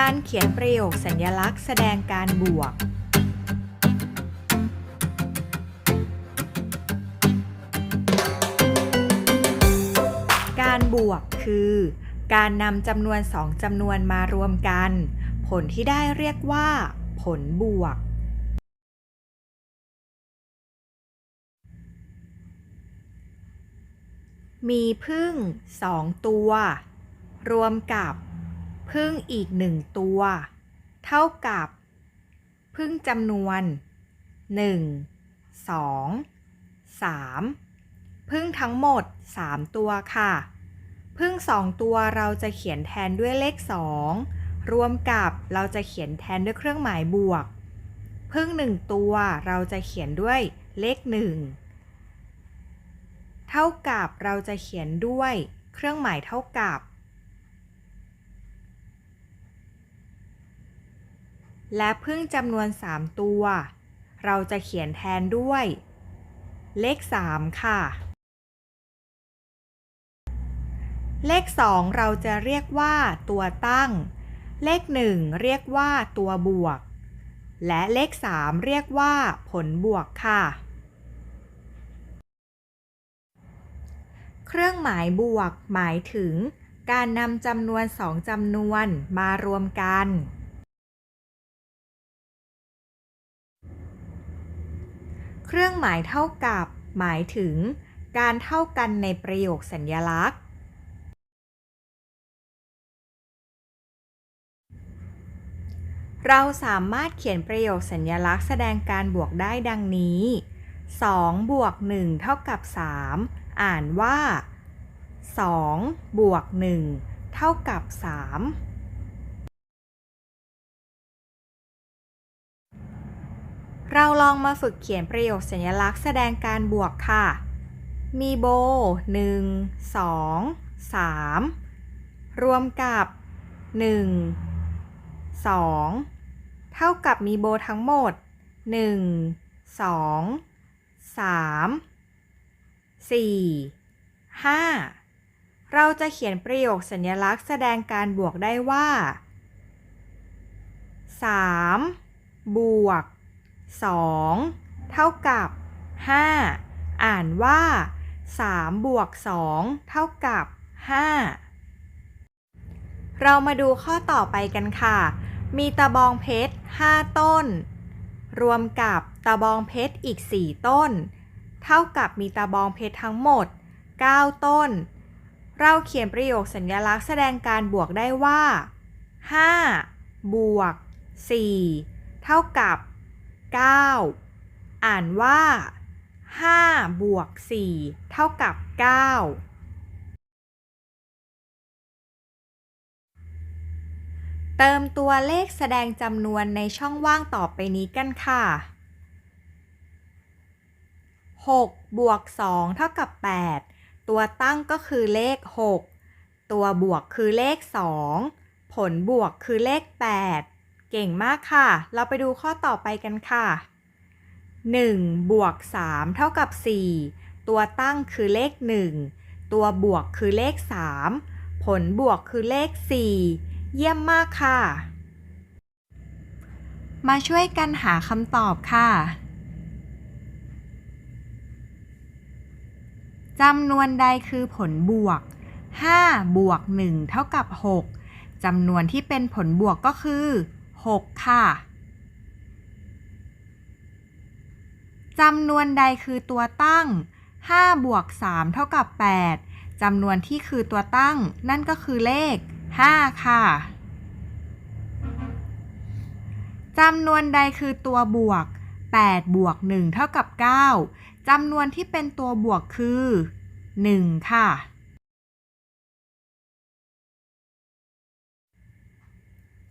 การเขียนประโยคสัญลักษณ์แสดงการบวก การบวกคือ การนำจำนวนสองจำนวนมารวมกัน ผลที่ได้เรียกว่า ผลบวก มีพึ่งสองตัว รวมกับ พึ่งอีกหนึ่งตัว เท่ากับ พึ่งจำนวน 1 2 3 พึ่งทั้งหมด 3 ตัวค่ะ พึ่งสองตัวเราจะเขียนแทนด้วยเลข 2 รวมกับเราจะเขียนแทนด้วยเครื่องหมายบวก พึ่งหนึ่งตัวเราจะเขียนด้วยเลข 1 เท่ากับเราจะเขียนด้วยเครื่องหมายเท่ากับ และพึ่งจำนวน 3 ตัว เราจะเขียนแทนด้วย เลข 3 ค่ะ เลข 2 เราจะเรียกว่าตัวตั้ง เลข 1 เรียกว่าตัวบวก และเลข 3 เรียกว่าผลบวกค่ะ เครื่องหมายบวกหมายถึงการนำจำนวนสองจำนวนมารวมกัน เครื่องหมายเท่ากับ หมายถึง การเท่ากันในประโยคสัญญลักษณ์ เราสามารถเขียนประโยคสัญญลักษณ์แสดงการบวกได้ดังนี้ 2 บวก 1 เท่ากับ 3 อ่านว่า 2 บวก 1 เท่ากับ 3 เราลองมาฝึกเขียนประโยคสัญลักษณ์แสดงการบวกค่ะ มีโบ 1 2 3 รวมกับ 1 2 เท่ากับมีโบทั้งหมด 1 2 3 4 5 เราจะเขียนประโยคสัญลักษณ์แสดงการบวกได้ว่า 3 บวก 2 เท่ากับ 5 อ่านว่า 3 บวก 2 เท่ากับ 5 เรามาดูข้อต่อไปกันค่ะ มีตะบองเพชร 5 ต้น รวมกับตะบองเพชรอีก 4 ต้น เท่ากับมีตะบองเพชรทั้งหมด 9 ต้น เราเขียนประโยคสัญลักษณ์แสดงการบวกได้ว่า 5 บวก 4 เท่ากับ 9 อ่านว่า5บวก4เท่ากับ 9 เติมตัวเลขแสดงจำนวนในช่องว่างต่อไปนี้กันค่ะ 6 บวก 2 เท่ากับ 8 ตัวตั้งก็คือเลข 6 ตัวบวกคือเลข 2 ผลบวกคือเลข 8 เก่งมากค่ะ เราไปดูข้อต่อไปกันค่ะ 1 บวก 3 เท่ากับ 4 ตัวตั้งคือเลข 1 ตัวบวกคือเลข 3 ผลบวกคือเลข 4 เยี่ยมมากค่ะ มาช่วยกันหาคำตอบค่ะจำนวนใดคือผลบวก 5 บวก 1 เท่ากับ 6จำนวนที่เป็นผลบวกก็คือ 6 ค่ะจำนวนใดคือตัวตั้ง 5 บวก 3 เท่ากับ 8จำนวนที่คือตัวตั้ง นั่นก็คือเลข 5 ค่ะจำนวนใดคือตัวบวก 8 บวก 1 เท่ากับ 9จำนวนที่เป็นตัวบวกคือ 1 ค่ะ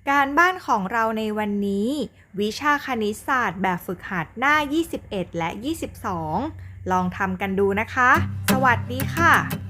การบ้านของเราในวันนี้ วิชาคณิตศาสตร์แบบฝึกหัดหน้า 21 และ 22 ลองทำกันดูนะคะ สวัสดีค่ะ